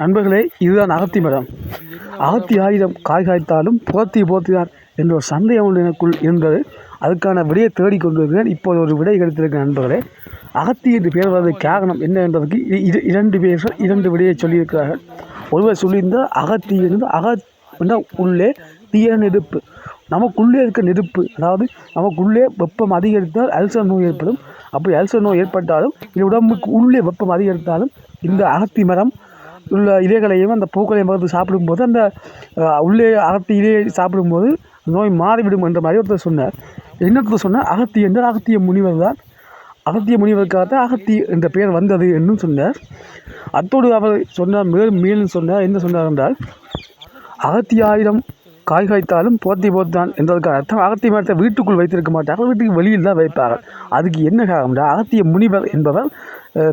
நண்பர்களே இதுதான் அகத்தி மரம். அகத்தி ஆயுதம் காய் காய்த்தாலும் புகத்தி போத்திதான் என்ற ஒரு சந்தேகம் ஒன்று எனக்குள் இருந்தது. அதுக்கான விடையை தேடி கொண்டு வருகிறேன் இப்போது ஒரு விடை கிடைத்திருக்க நண்பர்களே அகத்தி என்று பெயர் வர்றதுக்கு காரணம் என்ன என்பதற்கு இரு இரண்டு பேர் இரண்டு விடையை சொல்லியிருக்கிறார்கள். ஒருவர் சொல்லியிருந்தால் அகத்தி இருந்து அக உள்ளே தீய நெருப்பு. நமக்குள்ளே இருக்க நெருப்பு அதாவது நமக்குள்ளே வெப்பம் அதிகரித்தால் அல்சர் நோய் ஏற்படும். அப்படி அல்சர் நோய் ஏற்பட்டாலும் இது உடம்புக்கு உள்ளே வெப்பம் அதிகரித்தாலும் இந்த அகத்தி மரம் உள்ள இலைகளையும் அந்த பூக்களையும் பார்த்து சாப்பிடும்போது அந்த உள்ளே அகத்தி இலையை சாப்பிடும்போது நோய் மாறிவிடும் என்ற மாதிரி ஒருத்தர் சொன்னார். இன்னொருத்தர் சொன்னார் அகத்தி என்றால் அகத்திய முனிவர் தான். அகத்திய முனிவருக்காகத்தான் அகத்தி என்ற பெயர் வந்தது என்னும் சொன்னார். அத்தோடு அவர் சொன்னார் மேலும் மேலும் சொன்னார் என்ன சொன்னார் என்றால் அகத்தி ஆயிரம் காய் காய்த்தாலும் போத்தி போத்தான் என்பதற்கான அர்த்தம். அகத்திய மரத்தை வீட்டுக்குள் வைத்திருக்க மாட்டார்கள் வீட்டுக்கு வெளியில் தான் வைப்பார்கள். அதுக்கு என்ன காரணம்னா அகத்திய முனிவர் என்பவர்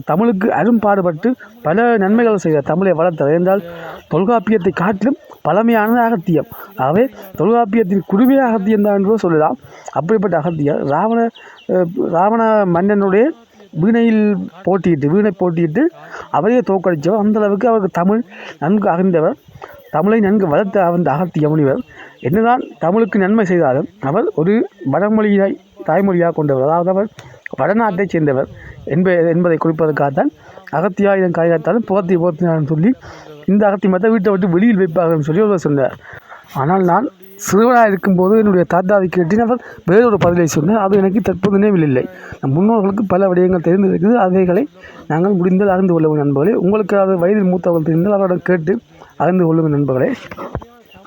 தமிழுக்கு அரும்பாடுபட்டு பல நன்மைகள் செய்தார். தமிழை வளர்த்தார். என்றால் தொல்காப்பியத்தை காட்டிலும் பழமையானது அகத்தியம். ஆகவே தொல்காப்பியத்தின் குருவே அகத்தியம் தான் என்று சொல்லலாம். அப்படிப்பட்ட அகத்தியர் ராவண ராவண மன்னனுடைய வீணையில் போட்டியிட்டு வீணை போட்டியிட்டு அவரையே தோக்கடித்தவர் அந்தளவுக்கு அவருக்கு தமிழ் நன்கு அறிந்தவர். தமிழை நன்கு வளர்த்த அந்த அகத்திய முனிவர் என்னதான் தமிழுக்கு நன்மை செய்தாலும் அவர் ஒரு வடமொழியை தாய்மொழியாக கொண்டவர். அதாவது அவர் வடநாட்டைச் சேர்ந்தவர் என்ப என்பதை குறிப்பதற்காகத்தான் அகத்தியாயுதம் காய்காத்தாலும் போர்த்தி போத்தினான்னு சொல்லி இந்த அகத்தி மரத்தை வீட்டை விட்டு வெளியில் வைப்பார்கள்னு சொல்லி ஒருவர் சொன்னார். ஆனால் நான் சிறுவனாக இருக்கும்போது என்னுடைய தாத்தாவை கேட்டேன் அவர் வேறொரு பதிலை சொன்னார். அது எனக்கு தற்போது நினைவில் இல்லை. நம் முன்னோர்களுக்கு பல விடயங்கள் தெரிந்திருக்கிறது. அவைகளை நாங்கள் முடிந்தால் அறிந்து கொள்ளவும் நண்பர்களே. உங்களுக்கு அது வயதில் மூத்தவர்கள் தெரிந்தால் அவரிடம் கேட்டு அறிந்து கொள்ளுங்கள் நண்பர்களே.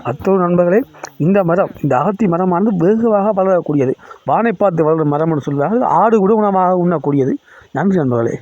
அத்தோடு நண்பர்களே இந்த மரம் இந்த அகத்தி மரமானது வெகுவாக வளரக்கூடியது. வானை பார்த்து வளரும் மரம்னு சொல்வார்கள். ஆடு கூட உணவாக உண்ணக்கூடியது. நன்றி நண்பர்களே.